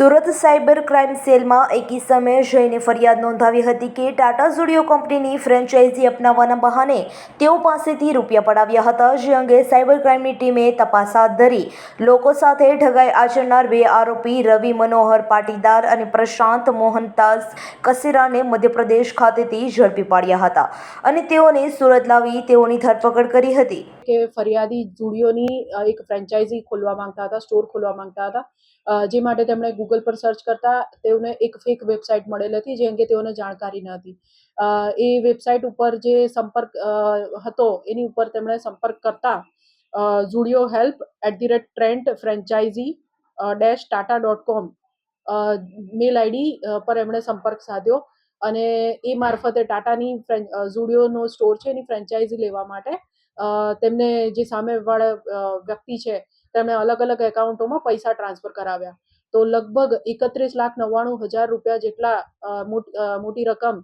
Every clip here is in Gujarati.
સુરત સાયબર ક્રાઇમ સેલમાં એક ઇસમે જઈને ફરિયાદ નોંધાવી હતી કે ટાટા સ્ટુડિયો કંપનીની ફ્રેન્ચાઇઝી અપનાવવાના બહાને તેઓ પાસેથી રૂપિયા પડાવ્યા હતા, જે અંગે સાયબર ક્રાઇમની ટીમે તપાસ હાથ ધરી. લોકો સાથે ઠગાઈ આચરનાર બે આરોપી રવિ મનોહર પાટીદાર અને પ્રશાંત મોહનદાસ કસેરાને મધ્યપ્રદેશ ખાતેથી ઝડપી પાડ્યા હતા અને તેઓને સુરત લાવી તેઓની ધરપકડ કરી હતી. કે ફરિયાદી જુડિયોની એક ફ્રેન્ચાઇઝી ખોલવા માંગતા હતા, સ્ટોર ખોલવા માંગતા હતા જે માટે તેમણે ગૂગલ પર સર્ચ કરતા તેઓને એક ફેક વેબસાઇટ મળેલ હતી, જે અંગે તેઓને જાણકારી ન હતી. એ વેબસાઇટ ઉપર જે સંપર્ક હતો, એની ઉપર તેમણે સંપર્ક કરતા Zudio help at the rate Trent franchise dash Tata dot com mail ID પર એમણે સંપર્ક સાધ્યો અને એ મારફતે ટાટાની ઝુડિયોનો સ્ટોર છે એની ફ્રેન્ચાઇઝી લેવા માટે તેમને જે સામેવાળા વ્યક્તિ છે, તેમણે અલગ અલગ એકાઉન્ટોમાં પૈસા ટ્રાન્સફર કરાવ્યા. તો લગભગ એકત્રીસ લાખ નવ્વાણું હજાર રૂપિયા જેટલા મોટી રકમ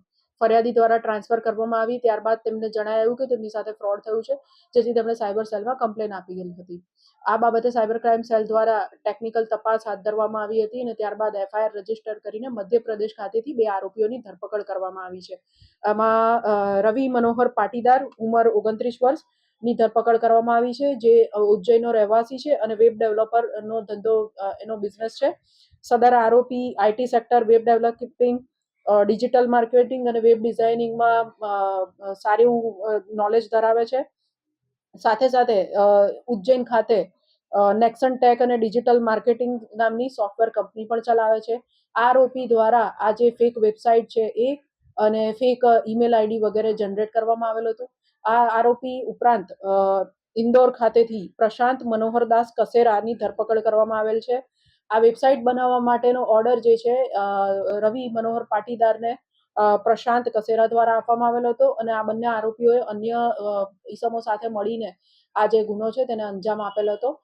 ફરિયાદી દ્વારા ટ્રાન્સફર કરવામાં આવી. ત્યારબાદ તેમને જણાયું કે તેમની સાથે ફ્રોડ થયું છે, જેથી તેમણે સાયબર સેલમાં કમ્પ્લેન આપી ગઈ હતી. આ બાબતે સાયબર ક્રાઇમ સેલ દ્વારા ટેકનિકલ તપાસ હાથ ધરવામાં આવી હતી અને ત્યારબાદ એફઆઈઆર રજિસ્ટર કરીને મધ્યપ્રદેશ ખાતેથી બે આરોપીઓની ધરપકડ કરવામાં આવી છે. આમાં રવિ મનોહર પાટીદાર ઉંમર ઓગણત્રીસ વર્ષની ધરપકડ કરવામાં આવી છે, જે ઉજ્જૈનનો રહેવાસી છે અને વેબ ડેવલપરનો ધંધો એનો બિઝનેસ છે. સદર આરોપી IT sector web developing digital marketing અને વેબ ડિઝાઇનિંગમાં સારું નોલેજ ધરાવે છે. સાથે સાથે ઉજ્જૈન ખાતે નેક્સન ટેક અને ડિજિટલ માર્કેટિંગ નામની સોફ્ટવેર કંપની પણ ચલાવે છે. આ આરોપી દ્વારા આ જે ફેક વેબસાઇટ છે એ અને ફેક ઈમેલ આઈડી વગેરે જનરેટ કરવામાં આવેલ હતું. આ આરોપી ઉપરાંત ઇન્દોર ખાતેથી પ્રશાંત મનોહરદાસ કસેરાની ધરપકડ કરવામાં આવેલ છે. આ વેબસાઇટ બનાવવા માટેનો ઓર્ડર જે છે રવિ મનોહર પાટીદારને પ્રશાંત કસેરા દ્વારા આપવામાં આવેલો હતો અને આ બંને આરોપીઓએ અન્ય ઈસમો સાથે મળીને આ જે ગુનો છે તેને અંજામ આપેલો હતો.